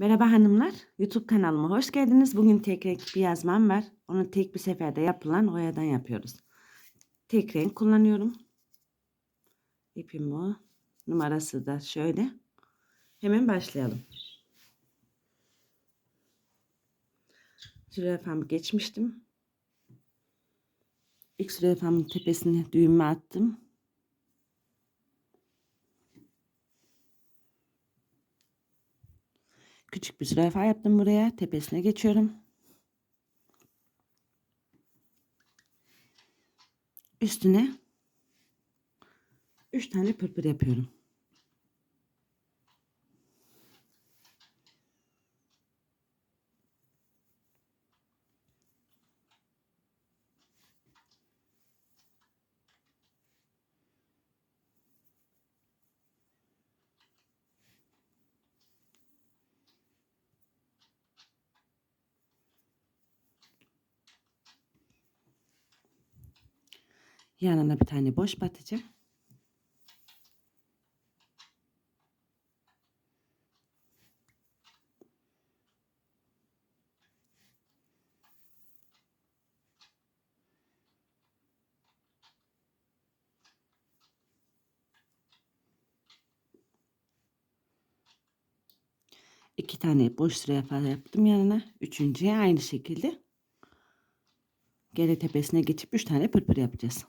Merhaba hanımlar, YouTube kanalıma hoş geldiniz. Bugün tek renk bir yazmam var. Onu tek bir seferde yapılan oyadan yapıyoruz. Tek renk kullanıyorum. İpim bu. Numarası da şöyle. Hemen başlayalım. Zürafamı geçmiştim. İlk zürafamın tepesine düğümü attım. Küçük bir zürafa yaptım buraya. Tepesine geçiyorum. Üstüne 3 tane pırpır yapıyorum. Yanına bir tane boş batacağım. İki tane boş zürafa yaptım yanına. Üçüncüye aynı şekilde geri tepesine geçip üç tane pırpır yapacağız.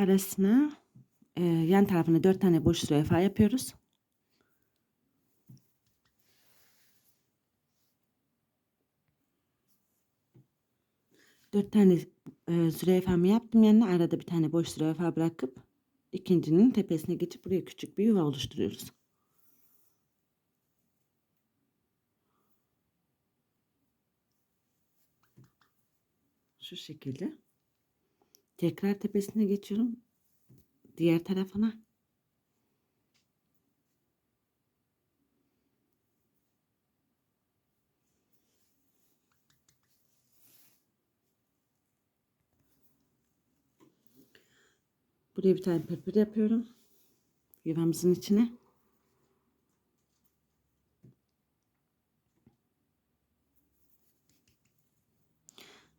Arasına e, yan tarafına dört tane boş zürafa yapıyoruz. Dört tane e, zürafamı yaptım yanına arada bir tane boş zürafa bırakıp ikincinin tepesine geçip buraya küçük bir yuva oluşturuyoruz. Şu şekilde. Tekrar tepesine geçiyorum. Diğer tarafına. Buraya bir tane pırpır yapıyorum. Yuvamızın içine.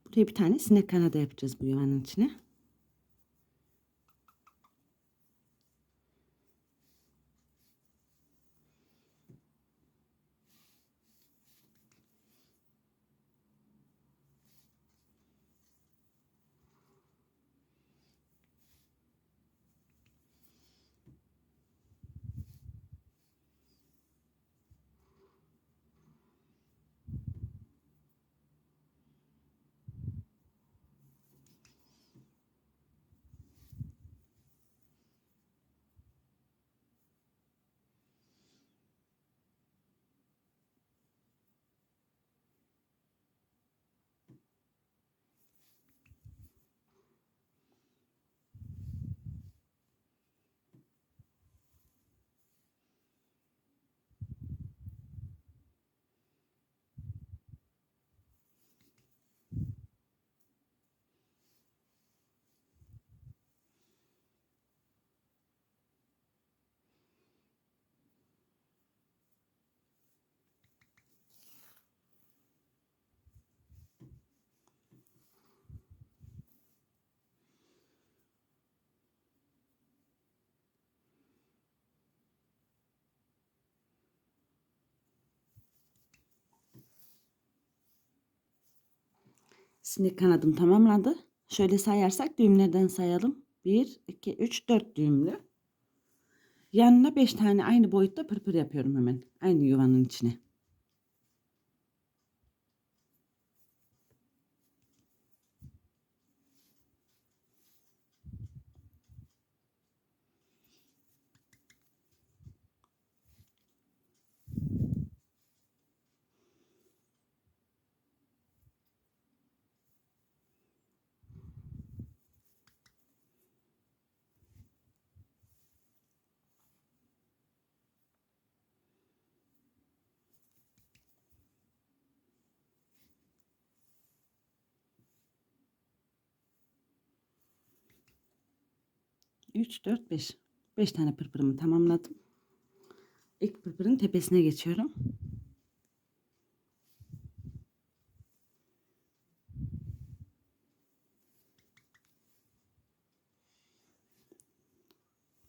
Buraya bir tane sinek kanadı yapacağız bu yuvanın içine. Sinek kanadım tamamlandı. Şöyle sayarsak düğümlerden sayalım. 1, 2, 3, 4 düğümlü. Yanına 5 tane aynı boyutta pırpır yapıyorum hemen. Aynı yuvanın içine. 3, 4, 5. 5 tane pırpırımı tamamladım. İlk pırpırın tepesine geçiyorum.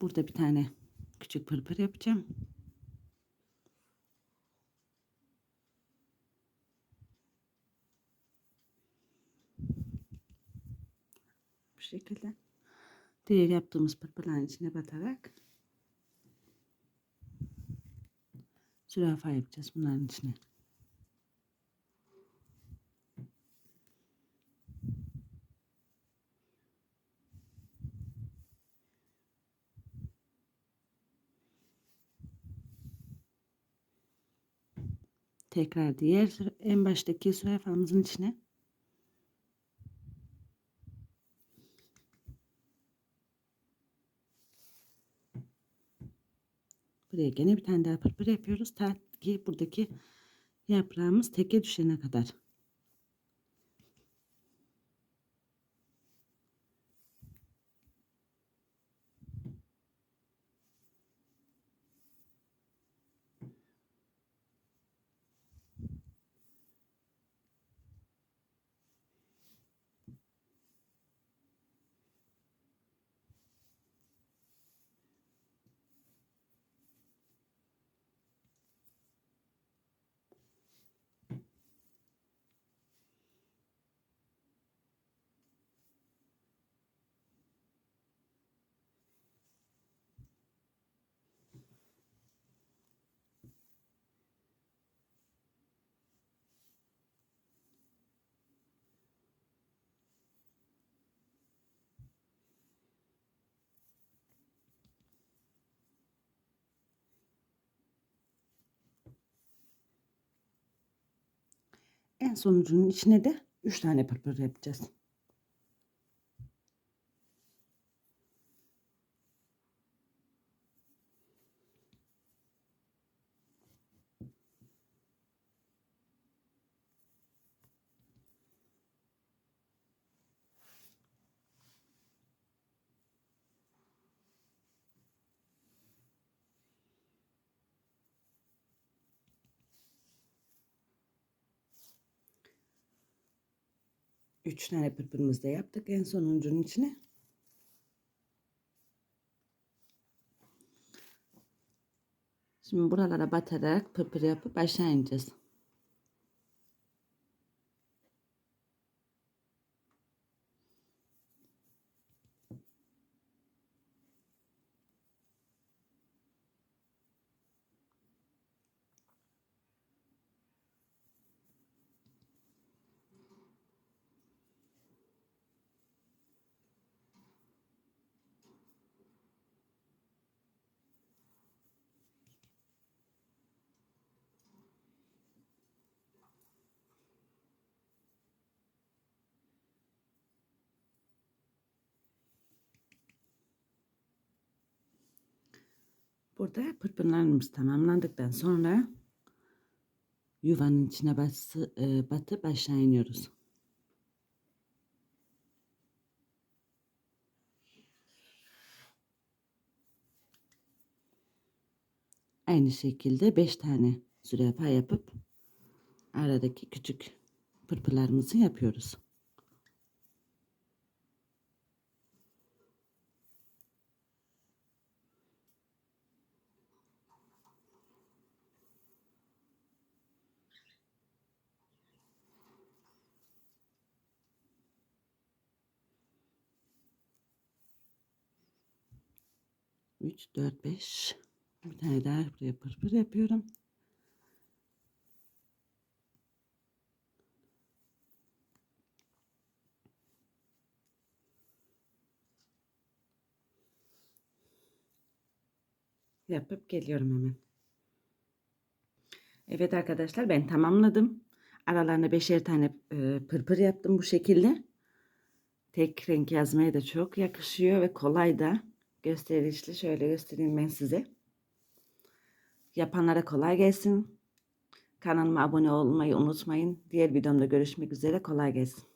Burada bir tane küçük pırpır yapacağım. Bu şekilde diğer yaptığımız pırpırların içine batarak zürafa yapacağız bunların içine. Tekrar diğer en baştaki zürafamızın içine Buraya gene bir tane daha pırpır yapıyoruz. Ta ki buradaki yaprağımız teke düşene kadar. En sonucunun içine de 3 tane pırpır yapacağız. Üç tane pırpırımızı da yaptık en sonuncunun içine. Şimdi buralara batarak pırpır yapıp aşağı ineceğiz. Burada pırpırlarımız tamamlandıktan sonra yuvanın içine bası, e, batıp aşağı iniyoruz. Aynı şekilde 5 tane zürafa yapıp aradaki küçük pırpırlarımızı yapıyoruz. Üç, dört, beş. Bir tane daha buraya pırpır yapıyorum. Yapıp geliyorum hemen. Evet arkadaşlar ben tamamladım. Aralarına beşer tane e, pırpır yaptım bu şekilde. Tek renk yazmaya da çok yakışıyor ve kolay da gösterişli. Şöyle göstereyim ben size. Yapanlara kolay gelsin. Kanalıma abone olmayı unutmayın. Diğer videomda görüşmek üzere. Kolay gelsin.